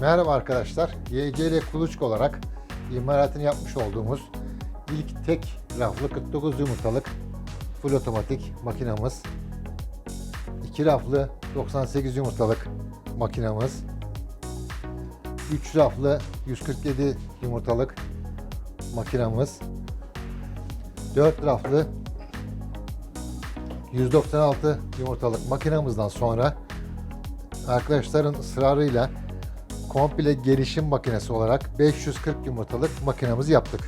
Merhaba arkadaşlar. YCL Kuluçka olarak imalatını yapmış olduğumuz ilk tek raflı 49 yumurtalık full otomatik makinamız. İki raflı 98 yumurtalık makinamız. 3 raflı 147 yumurtalık makinamız. 4 raflı 196 yumurtalık makinamızdan sonra arkadaşların ısrarıyla komple gelişim makinesi olarak 540 yumurtalık makinamızı yaptık.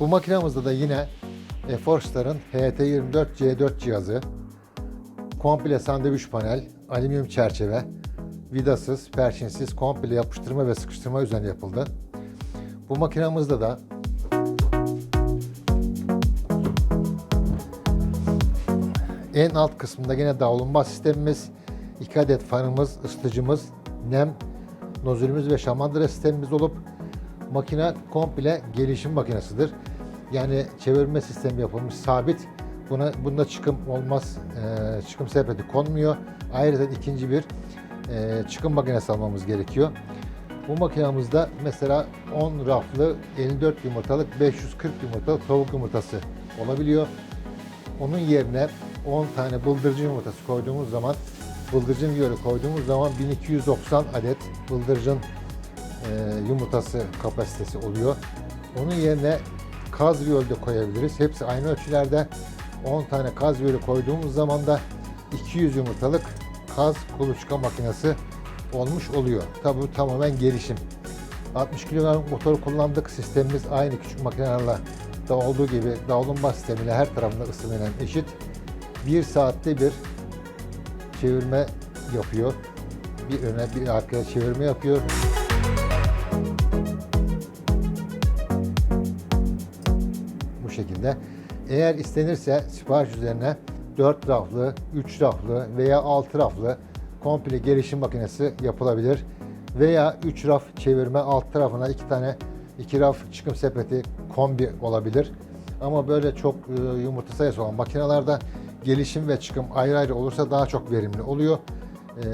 Bu makinamızda da yine Eforstar'ın HT24 C4 cihazı, komple sandviç panel, alüminyum çerçeve, vidasız, perçinsiz, komple yapıştırma ve sıkıştırma üzerine yapıldı. Bu makinamızda da en alt kısmında yine davulunma sistemimiz, iki adet fanımız, ısıtıcımız, nem nozülümüz ve şamandıra sistemimiz olup makine komple gelişim makinesidir. Yani çevirme sistemi yapılmış sabit. Buna bunda çıkım olmaz. e, çıkım sepeti konmuyor. Ayrıca ikinci bir e, çıkım makinesi almamız gerekiyor. Bu makinamızda mesela 10 raflı 54 yumurtalık 540 yumurtalık tavuk yumurtası olabiliyor. Onun yerine 10 tane bıldırcın yumurtası koyduğumuz zaman bıldırcın viyolu koyduğumuz zaman 1290 adet bıldırcın e, yumurtası kapasitesi oluyor. Onun yerine kaz viyol de koyabiliriz. Hepsi aynı ölçülerde. 10 tane kaz viyolu koyduğumuz zaman da 200 yumurtalık kaz kuluçka makinesi olmuş oluyor. Tabi bu tamamen gelişim. 60 kilogramlık motor kullandık. Sistemimiz aynı küçük makinelerle da olduğu gibi davulunma sistemiyle her tarafında ısınmayan eşit. Bir saatte bir çevirme yapıyor. Bir öne bir arkaya çevirme yapıyor. Bu şekilde. Eğer istenirse sipariş üzerine 4 raflı, 3 raflı veya 6 raflı komple gelişim makinesi yapılabilir. Veya 3 raf çevirme alt tarafına 2 tane 2 raf çıkım sepeti kombi olabilir. Ama böyle çok e, yumurta sayısı olan makinelerde gelişim ve çıkım ayrı ayrı olursa daha çok verimli oluyor. E,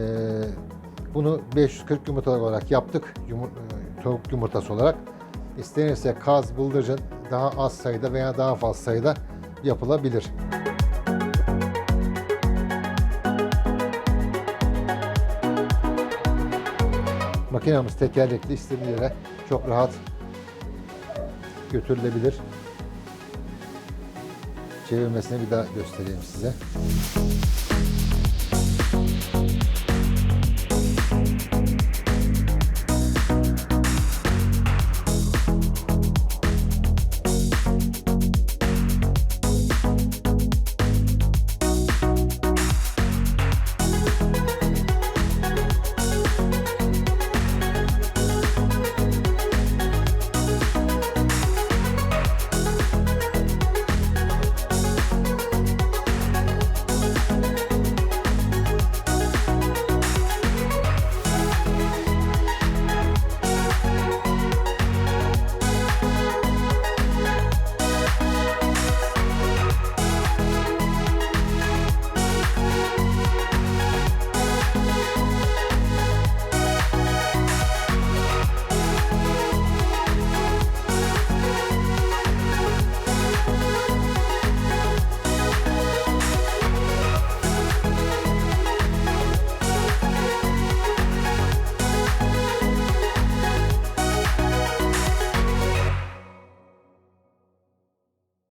bunu 540 yumurtalık olarak yaptık. Yumur, e, tavuk yumurtası olarak. İstenirse kaz, bıldırcın daha az sayıda veya daha fazla sayıda yapılabilir. Makinamız tekerlekli istediği yere çok rahat götürülebilir. Çevirmesini bir daha göstereyim size.